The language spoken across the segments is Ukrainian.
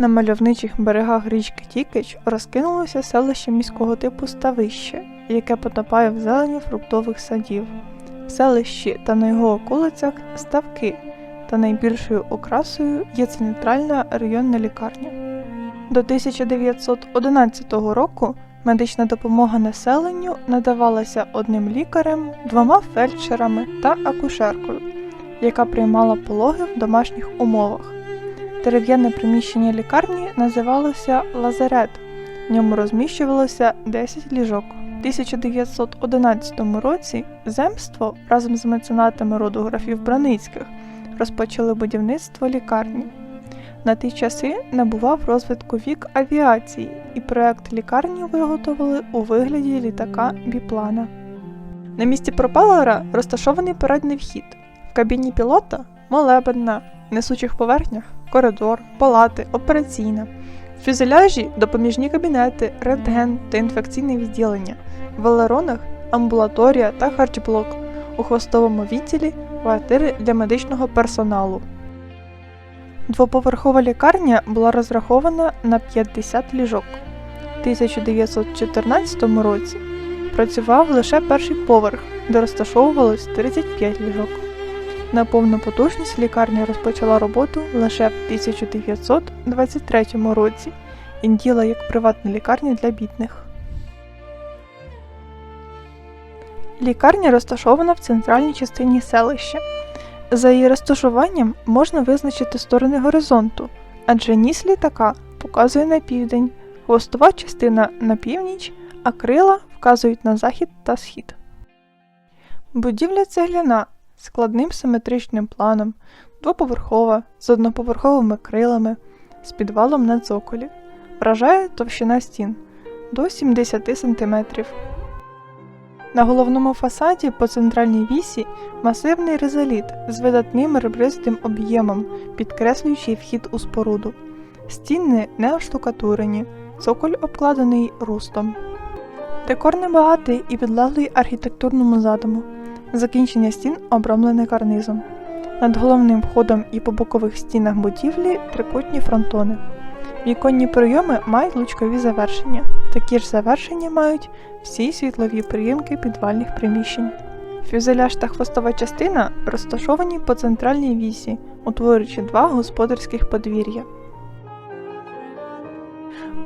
На мальовничих берегах річки Тікич розкинулося селище міського типу Ставище, яке потопає в зелені фруктових садів. В селищі та на його околицях ставки, та найбільшою окрасою є центральна районна лікарня. До 1911 року медична допомога населенню надавалася одним лікарем, двома фельдшерами та акушеркою, яка приймала пологи в домашніх умовах. Дерев'яне приміщення лікарні називалося лазарет. В ньому розміщувалося 10 ліжок. У 1911 році земство разом з меценатами роду графів Браницьких розпочали будівництво лікарні. На ті часи набував розвитку вік авіації, і проект лікарні виготовили у вигляді літака біплана. На місці пропелера розташований передній вхід. В кабіні пілота молебен на несучих поверхнях, коридор, палати, операційна. В фюзеляжі допоміжні кабінети, рентген та інфекційне відділення, в елеронах амбулаторія та харчблок, у хвостовому відділі квартири для медичного персоналу. Двоповерхова лікарня була розрахована на 50 ліжок. У 1914 році працював лише перший поверх, де розташовувалось 35 ліжок. На повну потужність лікарня розпочала роботу лише в 1923 році і діла як приватна лікарня для бідних. Лікарня розташована в центральній частині селища. За її розташуванням можна визначити сторони горизонту, адже ніс літака показує на південь, хвостова частина на північ, а крила вказують на захід та схід. Будівля цегляна складним симетричним планом, двоповерхова, з одноповерховими крилами, з підвалом на цоколі. Вражає товщина стін до 70 см. На головному фасаді по центральній вісі масивний ризоліт з видатним ребристим об'ємом, підкреслюючий вхід у споруду. Стіни не оштукатурені, цоколь обкладений рустом. Декор небагатий і підлеглий архітектурному задуму. Закінчення стін обрамлене карнизом. Над головним входом і по бокових стінах будівлі трикутні фронтони. Віконні прийоми мають лучкові завершення. Такі ж завершення мають всі світлові приємки підвальних приміщень. Фюзеляж та хвостова частина розташовані по центральній вісі, утворюючи два господарських подвір'я.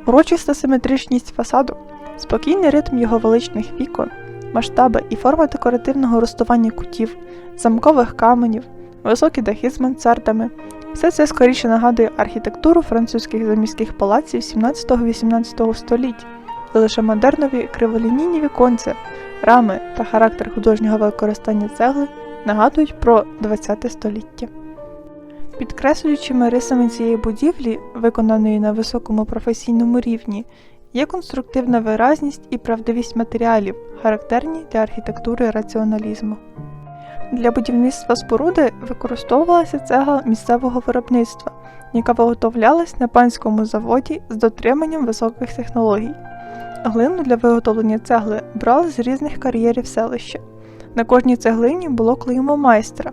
Урочиста симетричність фасаду, спокійний ритм його величних вікон, масштаби і форма декоративного ростування кутів, замкових каменів, високі дахи з мансардами. Все це скоріше нагадує архітектуру французьких заміських палаців 17-18 століть, лише модернові криволінійні віконця, рами та характер художнього використання цегли нагадують про ХХ століття. Підкреслюючими рисами цієї будівлі, виконаної на високому професійному рівні, є конструктивна виразність і правдивість матеріалів, характерні для архітектури раціоналізму. Для будівництва споруди використовувалася цегла місцевого виробництва, яка виготовлялась на панському заводі з дотриманням високих технологій. Глину для виготовлення цегли брали з різних кар'єрів селища. На кожній цеглині було клеймо майстра.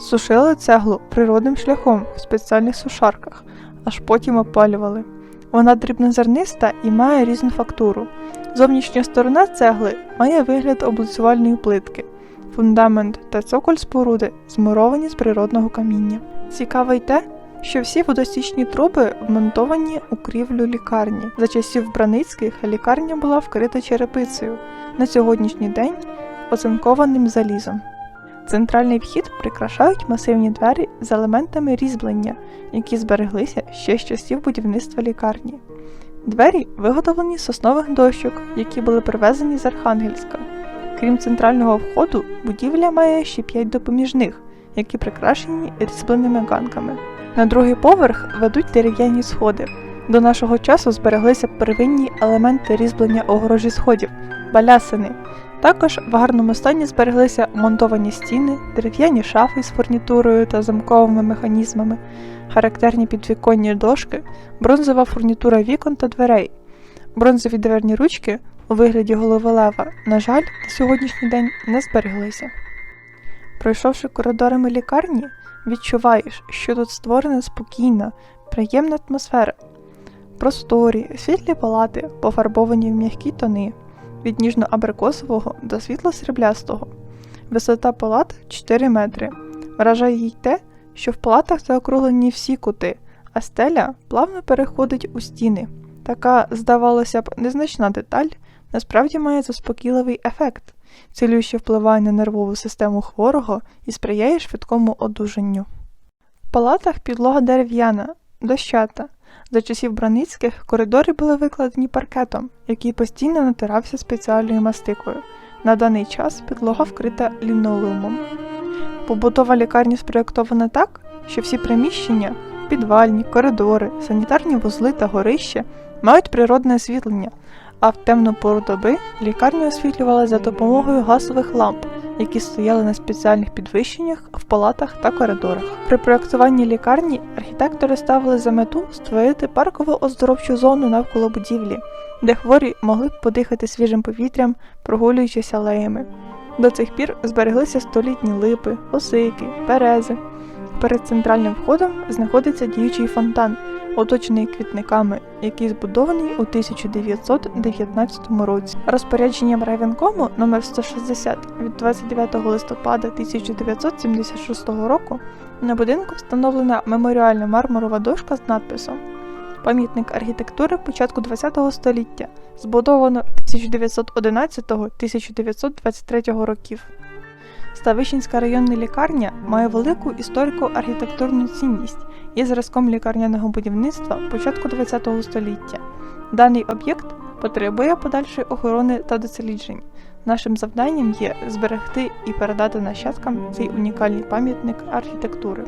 Сушили цеглу природним шляхом в спеціальних сушарках, аж потім опалювали. Вона дрібнозерниста і має різну фактуру. Зовнішня сторона цегли має вигляд облицювальної плитки. Фундамент та цоколь споруди змуровані з природного каміння. Цікаво й те, що всі водостічні труби вмонтовані у крівлю лікарні. За часів Браницьких лікарня була вкрита черепицею, на сьогоднішній день оцинкованим залізом. Центральний вхід прикрашають масивні двері з елементами різьблення, які збереглися ще з часів будівництва лікарні. Двері виготовлені з соснових дощок, які були привезені з Архангельська. Крім центрального входу, будівля має ще п'ять допоміжних, які прикрашені різьбленими ганками. На другий поверх ведуть дерев'яні сходи. До нашого часу збереглися первинні елементи різьблення огорожі сходів балясини. Також в гарному стані збереглися монтовані стіни, дерев'яні шафи з фурнітурою та замковими механізмами, характерні підвіконні дошки, бронзова фурнітура вікон та дверей. Бронзові дверні ручки у вигляді голови лева, на жаль, на сьогоднішній день не збереглися. Пройшовши коридорами лікарні, відчуваєш, що тут створена спокійна, приємна атмосфера. Просторі, світлі палати, пофарбовані в м'які тони, від ніжно-абрикосового до світло-сріблястого. Висота палат 4 метри. Вражає їй те, що в палатах заокруглені всі кути, а стеля плавно переходить у стіни. Така, здавалося б, незначна деталь насправді має заспокійливий ефект, цілюще впливає на нервову систему хворого і сприяє швидкому одужанню. В палатах підлога дерев'яна, дощата. За часів Браницьких коридори були викладені паркетом, який постійно натирався спеціальною мастикою. На даний час підлога вкрита лінолеумом. Побутова лікарня спроєктована так, що всі приміщення, підвальні, коридори, санітарні вузли та горище мають природне освітлення, а в темну пору доби лікарню освітлювали за допомогою газових ламп, які стояли на спеціальних підвищеннях в палатах та коридорах. При проєктуванні лікарні архітектори ставили за мету створити парково оздоровчу зону навколо будівлі, де хворі могли б подихати свіжим повітрям, прогулюючись алеями. До цих пір збереглися столітні липи, осики, берези. Перед центральним входом знаходиться діючий фонтан, оточений квітниками, який збудований у 1919 році. Розпорядженням райвінкому номер 160 від 29 листопада 1976 року на будинку встановлена меморіальна мармурова дошка з надписом Пам'ятник архітектури початку ХХ століття, збудовано 1911-1923 років. Ставищенська районна лікарня має велику історико-архітектурну цінність є зразком лікарняного будівництва початку ХХ століття. Даний об'єкт потребує подальшої охорони та досліджень. Нашим завданням є зберегти і передати нащадкам цей унікальний пам'ятник архітектури.